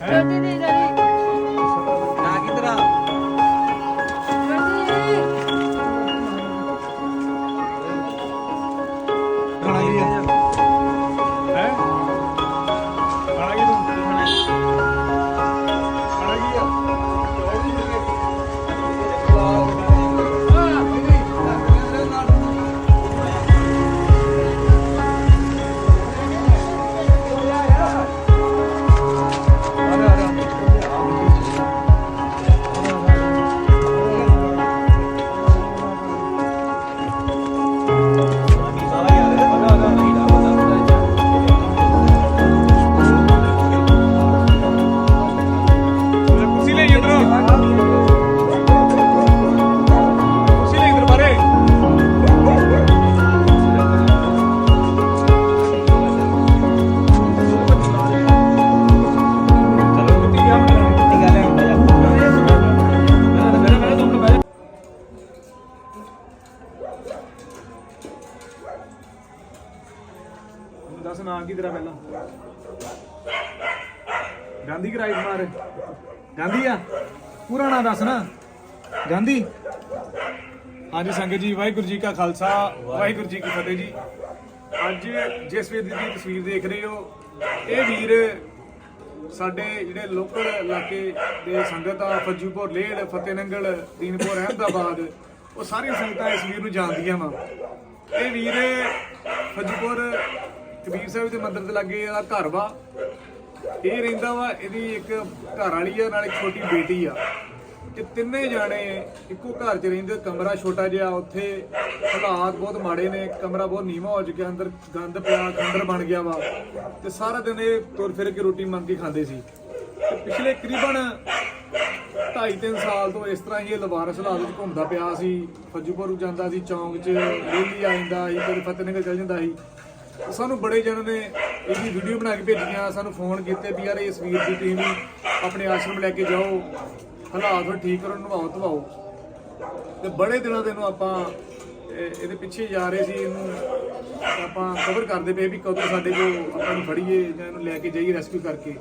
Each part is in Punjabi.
ਛੋਟੀ ਦੀ ਰਹੀ ਨਾ ਦੱਸ ਨਾਂ ਕੀ ਤੇਰਾ ਪਹਿਲਾਂ? ਗਾਂਧੀ ਕਰਾਈ ਮਾਰ। ਗਾਂਧੀ ਆ? ਪੂਰਾ ਨਾਂ ਦੱਸ ਨਾ। ਗਾਂਧੀ। ਹਾਂਜੀ, ਸੰਗਤ ਜੀ, ਵਾਹਿਗੁਰੂ ਜੀ ਕਾ ਖਾਲਸਾ, ਵਾਹਿਗੁਰੂ ਜੀ ਕੀ ਫਤਿਹ ਜੀ। ਅੱਜ ਜਿਸ ਵੀਰ ਦੀ ਤੁਸੀਂ ਤਸਵੀਰ ਦੇਖ ਰਹੇ ਹੋ, ਇਹ ਵੀਰ ਸਾਡੇ ਜਿਹੜੇ ਲੋਕਲ ਇਲਾਕੇ ਦੇ ਸੰਗਤ ਆ ਫੱਜੂਪੁਰ ਲੇੜ ਫਤਿਹਨੰਗਲ ਦੀਨਪੁਰ, ਅਹਿਮਦਾਬਾਦ, ਉਹ ਸਾਰੀਆਂ ਸੰਗਤਾਂ ਇਸ ਵੀਰ ਨੂੰ ਜਾਣਦੀਆਂ ਵਾ। ਇਹ ਵੀਰ ਫੱਜੂਪੁਰ ਕਬੀਰ ਸਾਹਿਬ ਦੇ ਮੰਦਿਰ ਦੇ ਲਾਗੇ ਇਹਦਾ ਘਰ ਵਾ। ਇਹ ਰਹਿੰਦਾ ਵਾ, ਇਹਦੀ ਇੱਕ ਘਰ ਵਾਲੀ ਆ, ਨਾਲ ਇੱਕ ਛੋਟੀ ਬੇਟੀ ਆ। ਤੇ ਤਿੰਨੇ ਜਾਣੇ ਇੱਕੋ ਘਰ 'ਚ ਰਹਿੰਦੇ, ਕਮਰਾ ਛੋਟਾ ਜਿਹਾ, ਉੱਥੇ ਹਾਲਾਤ ਬਹੁਤ ਮਾੜੇ ਨੇ, ਕਮਰਾ ਬਹੁਤ ਨੀਵਾਂ ਹੋ ਚੁੱਕਿਆ, ਅੰਦਰ ਗੰਦ ਪਿਆ ਖੰਡਰ ਬਣ ਗਿਆ ਵਾ। ਤੇ ਸਾਰਾ ਦਿਨ ਇਹ ਤੁਰ ਫਿਰ ਕੇ ਰੋਟੀ ਮੰਗ ਕੇ ਖਾਂਦੇ ਸੀ। ਤੇ ਪਿਛਲੇ ਕਰੀਬਨ 2.5-3 ਸਾਲ ਤੋਂ ਇਸ ਤਰ੍ਹਾਂ ਹੀ ਇਹ ਲਵਾਰਸ ਹਾਲਾਤ ਵਿੱਚ ਘੁੰਮਦਾ ਪਿਆ ਸੀ। ਫੱਜੂਪੁਰ ਨੂੰ ਜਾਂਦਾ ਸੀ, ਚੌਂਕ 'ਚ, ਰੇਲੀ ਆ ਜਾਂਦਾ ਸੀ, ਕਦੇ ਫਤਿਹਨਗਰ ਚਲ ਜਾਂਦਾ ਸੀ। ਤੇ ਸਾਨੂੰ ਬੜੇ ਜਣਾਂ ਨੇ ਇਹਦੀ ਵੀਡੀਓ ਬਣਾ ਕੇ ਭੇਜੀਆਂ, ਸਾਨੂੰ ਫੋਨ ਕੀਤੇ ਵੀ ਯਾਰ ਇਸ ਵੀਰ ਦੀ ਤੁਸੀਂ ਆਪਣੇ ਆਸ਼ਰਮ ਲੈ ਕੇ ਜਾਓ, ਹਾਲਾਤ ਨੂੰ ਠੀਕ ਕਰੋ ਨਵਾਓ ਧਵਾਓ। ਤੇ ਬੜੇ ਦਿਨਾਂ ਦੇ ਨੂੰ ਆਪਾਂ ਇਹਦੇ ਪਿੱਛੇ ਜਾ ਰਹੇ ਸੀ, ਇਹਨੂੰ ਆਪਾਂ ਕਵਰ ਕਰਦੇ ਪਏ ਵੀ ਕਦੋਂ ਸਾਡੇ ਕੋਲ ਆਪਾਂ ਨੂੰ ਫੜੀਏ ਜਾਂ ਇਹਨੂੰ ਲੈ ਕੇ ਜਾਈਏ ਰੈਸਕਿਊ ਕਰਕੇ।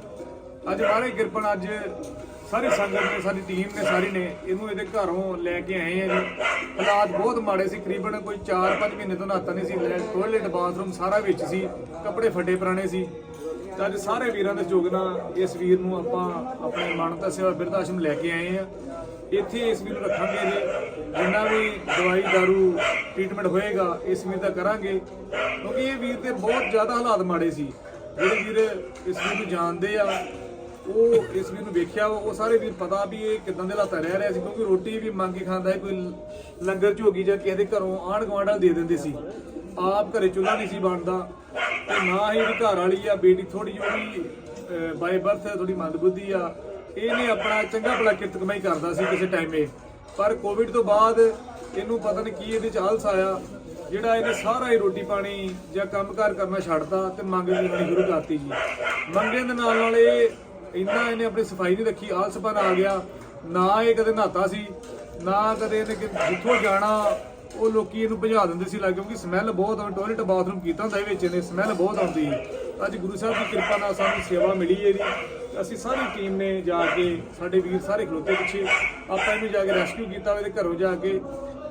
ਅੱਜ ਮਾਰੇ ਕਿਰਪਨ ਅੱਜ ਸਾਰੀ ਸੰਗਤ ਨੇ ਸਾਡੀ ਟੀਮ ਨੇ, ਸਾਰੀ ਨੇ ਇਹਨੂੰ ਇਹਦੇ ਘਰੋਂ ਲੈ ਕੇ ਆਏ ਆ ਜੀ। ਹਾਲਾਤ ਬਹੁਤ ਮਾੜੇ ਸੀ ਕਰੀਬਨ ਕੋਈ 4-5 ਮਹੀਨੇ ਤੋਂ ਨਹਾਤਾ ਨਹੀਂ ਸੀ। ਟੋਇਲਟ ਬਾਥਰੂਮ ਸਾਰਾ ਵਿੱਚ ਸੀ, ਕੱਪੜੇ ਫੱਟੇ ਪੁਰਾਣੇ ਸੀ। ਤਾਂ ਅੱਜ ਸਾਰੇ ਵੀਰਾਂ ਦੇ ਯੋਗ ਨਾਲ ਇਸ ਵੀਰ ਨੂੰ ਆਪਾਂ ਆਪਣੇ ਮਾਨਤਾ, ਸੇਵਾ, ਬਿਰਧ ਆਸ਼ਰਮ ਲੈ ਕੇ ਆਏ ਆ। ਇੱਥੇ ਇਸ ਵੀਰ ਨੂੰ ਰੱਖਾਂਗੇ ਜੀ। ਜਿੰਨਾ ਵੀ ਦਵਾਈ, ਦਾਰੂ ਟ੍ਰੀਟਮੈਂਟ ਹੋਏਗਾ, ਇਸ ਵੀਰ ਦਾ ਕਰਾਂਗੇ। ਕਿਉਂਕਿ ਇਹ ਵੀਰ ਤੇ ਬਹੁਤ ਜ਼ਿਆਦਾ ਹਾਲਾਤ ਮਾੜੇ ਸੀ। ਜਿਹੜੇ ਵੀਰ ਇਸ ਵੀਰ ਨੂੰ ਜਾਣਦੇ ਆ ਉਹ ਇਸ ਵੀਰ ਨੂੰ ਵੇਖਿਆ ਵਾ, ਉਹ ਸਾਰੇ ਵੀਰ ਪਤਾ ਵੀ ਇਹ ਕਿਦਾਂ ਦੇ ਹਾਲਾਤਾਂ ਰਹਿ ਰਿਹਾ ਸੀ ਕਿਉਂਕਿ ਰੋਟੀ ਵੀ ਮੰਗ ਕੇ ਖਾਂਦਾ ਹੈ ਕੋਈ ਲੰਗਰ ਝੋਗੀ ਜਾਂ ਕਿਸੇ ਦੇ ਘਰੋਂ ਆਂਢ ਗੁਆਂਢ ਦੇ ਦਿੰਦੇ ਸੀ। ਆਪ ਘਰੇ ਚੁੱਲ੍ਹਾ ਨਹੀਂ ਸੀ ਬਣਦਾ ਤੇ ਨਾ ਹੀ ਇਹਦੀ ਘਰ ਵਾਲੀ ਆ ਬੇਟੀ ਥੋੜੀ ਜਿਹੀ ਬਾਈ ਬਰਥ ਥੋੜੀ ਮੰਦਬੁੱਧੀ ਆ। ਇਹਨੇ ਆਪਣਾ ਚੰਗਾ ਭਲਾ ਕਿਰਤ ਕਮਾਈ ਕਰਦਾ ਸੀ ਕਿਸੇ ਟਾਈਮੇ ਪਰ ਕੋਵਿਡ ਤੋਂ ਬਾਅਦ ਇਹਨੂੰ ਪਤਾ ਨਹੀਂ ਕੀ ਇਹਦੇ ਚ ਆਲਸ ਆਇਆ ਜਿਹੜਾ ਇਹਨੇ ਸਾਰਾ ਹੀ ਰੋਟੀ ਪਾਣੀ ਜਾਂ ਕੰਮਕਾਰ ਕਰਨਾ ਛੱਡਤਾ ਤੇ ਮੰਗ ਲੈਣੀ ਸ਼ੁਰੂ ਕਰਤੀ ਜੀ। ਮੰਗਣ ਦੇ ਨਾਲ ਨਾਲ ਇਹ ਇੰਨਾ ਇਹਨੇ ਆਪਣੀ ਸਫ਼ਾਈ ਨਹੀਂ ਰੱਖੀ ਆਲਸਪਨ ਆ ਗਿਆ। ਨਾ ਇਹ ਕਦੇ ਨਹਾਤਾ ਸੀ, ਨਾ ਕਦੇ ਇਹਨੇ ਕਿ- ਜਿੱਥੋਂ ਜਾਣਾ, ਉਹ ਲੋਕੀ ਇਹਨੂੰ ਭਜਾ ਦਿੰਦੇ ਸੀ ਲੱਗ, ਕਿਉਂਕਿ ਸਮੈਲ ਬਹੁਤ ਆਉਂਦੀ ਟਾਇਲਟ ਬਾਥਰੂਮ ਕੀਤਾ ਹੁੰਦਾ ਇਹ ਵਿੱਚ ਇਹਨੇ ਸਮੈਲ ਬਹੁਤ ਆਉਂਦੀ। ਸੀ। ਅੱਜ ਗੁਰੂ ਸਾਹਿਬ ਦੀ ਕਿਰਪਾ ਨਾਲ ਸਾਨੂੰ ਸੇਵਾ ਮਿਲੀ ਇਹਦੀ। ਅਸੀਂ ਸਾਰੀ ਟੀਮ ਨੇ ਜਾ ਕੇ, ਸਾਡੇ ਵੀਰ ਸਾਰੇ ਖਲੋਤੇ ਪਿੱਛੇ, ਆਪਾਂ ਇਹਨੂੰ ਜਾ ਕੇ ਰੈਸਕਿਊ ਕੀਤਾ ਇਹਦੇ ਘਰੋਂ ਜਾ ਕੇ।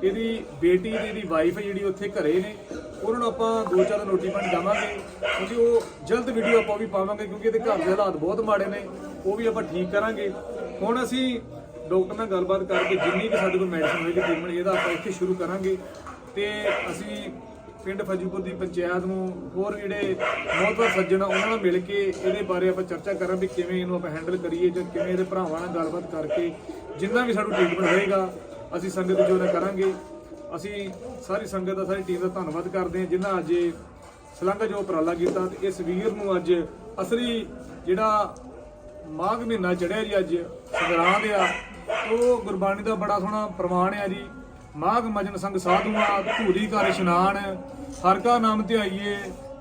ਇਹਦੀ ਬੇਟੀ ਤੇ ਇਹਦੀ ਵਾਈਫ ਜਿਹੜੀ, ਉੱਥੇ ਘਰੇ ਨੇ। ਉਹਨਾਂ ਨੂੰ ਆਪਾਂ ਦੋ ਚਾਰ ਦਿਨ ਜਾਵਾਂਗੇ ਕਿਉਂਕਿ ਉਹ ਜਲਦ ਵੀਡੀਓ ਆਪਾਂ ਵੀ ਪਾਵਾਂਗੇ ਕਿਉਂਕਿ ਇਹਦੇ ਘਰ ਦੇ ਹਾਲਾਤ ਬਹੁਤ ਮਾੜੇ ਨੇ, ਉਹ ਵੀ ਆਪਾਂ ਠੀਕ ਕਰਾਂਗੇ। ਹੁਣ ਅਸੀਂ ਡਾਕਟਰ ਨਾਲ ਗੱਲਬਾਤ ਕਰਕੇ ਜਿੰਨੀ ਵੀ ਸਾਡੇ ਕੋਲ ਮੈਡੀਸਨ ਹੋਏਗੀ ਟ੍ਰੀਟਮੈਂਟ ਇਹਦਾ ਆਪਾਂ ਇੱਥੇ ਸ਼ੁਰੂ ਕਰਾਂਗੇ। ਤੇ ਅਸੀਂ ਪਿੰਡ ਫਜੂਪੁਰ ਦੀ ਪੰਚਾਇਤ ਨੂੰ ਹੋਰ ਜਿਹੜੇ ਮੋਹਤਵਰ ਸੱਜਣ ਆ, ਉਹਨਾਂ ਨਾਲ ਮਿਲ ਕੇ ਇਹਦੇ ਬਾਰੇ ਆਪਾਂ ਚਰਚਾ ਕਰਾਂ ਵੀ ਕਿਵੇਂ ਇਹਨੂੰ ਆਪਾਂ ਹੈਂਡਲ ਕਰੀਏ ਜਾਂ ਕਿਵੇਂ ਇਹਦੇ ਭਰਾਵਾਂ ਨਾਲ ਗੱਲਬਾਤ ਕਰਕੇ ਜਿੰਨਾ ਵੀ ਸਾਨੂੰ ਟ੍ਰੀਟਮੈਂਟ ਹੋਏਗਾ, ਅਸੀਂ ਸੰਗਤ ਜੋ ਨਾ ਕਰਾਂਗੇ। ਅਸੀਂ ਸਾਰੀ ਸੰਗਤ ਦਾ, ਸਾਰੀ ਟੀਮ ਦਾ ਧੰਨਵਾਦ ਕਰਦੇ ਹਾਂ, ਜਿਨ੍ਹਾਂ ਅੱਜ ਇਹ ਸਲੰਘ ਜੋ ਉਪਰਾਲਾ ਕੀਤਾ ਤੇ ਇਸ ਵੀਰ ਨੂੰ ਅੱਜ ਅਸਲੀ ਜਿਹੜਾ ਮਾਘ ਮਹੀਨਾ ਚੜਿਆ ਜੀ ਅੱਜ ਸੰਗਰਾਂਦ ਆ ਉਹ ਗੁਰਬਾਣੀ ਦਾ ਬੜਾ ਸੋਹਣਾ ਪ੍ਰਮਾਣ ਆ ਜੀ। ਮਾਘ ਮਜਨ ਸੰਗ ਸਾਧੂਆਂ, ਧੂਰੀ ਕਰ ਇਸ਼ਨਾਨ, ਹਰ ਕਾ ਨਾਮ ਧਿਆਈਏ,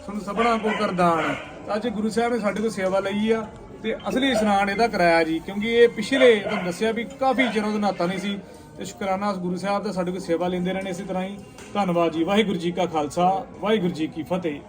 ਸੁਣ ਸਭਨਾ ਕੋ ਕਰਦਾਨ। ਅੱਜ ਗੁਰੂ ਸਾਹਿਬ ਨੇ ਸਾਡੇ ਕੋਲ ਸੇਵਾ ਲਈ ਆ ਤੇ ਅਸਲੀ ਇਸ਼ਨਾਨ ਇਹਦਾ ਕਰਾਇਆ ਜੀ, ਕਿਉਂਕਿ ਇਹ ਪਿਛਲੇ ਤੁਹਾਨੂੰ ਦੱਸਿਆ ਵੀ ਕਾਫੀ ਚਿਰ ਉਹਦਾ ਨਾਤਾ ਨਹੀਂ ਸੀ। ਤੇ ਸ਼ੁਕਰਾਨਾ ਗੁਰੂ ਸਾਹਿਬ ਦਾ, ਸਾਡੇ ਕੋਲ ਸੇਵਾ ਲੈਂਦੇ ਰਹਿਣੇ ਇਸੇ ਤਰ੍ਹਾਂ ਹੀ। ਧੰਨਵਾਦ ਜੀ, ਵਾਹਿਗੁਰੂ ਜੀ ਕਾ ਖਾਲਸਾ, ਵਾਹਿਗੁਰੂ ਜੀ ਕੀ ਫਤਿਹ।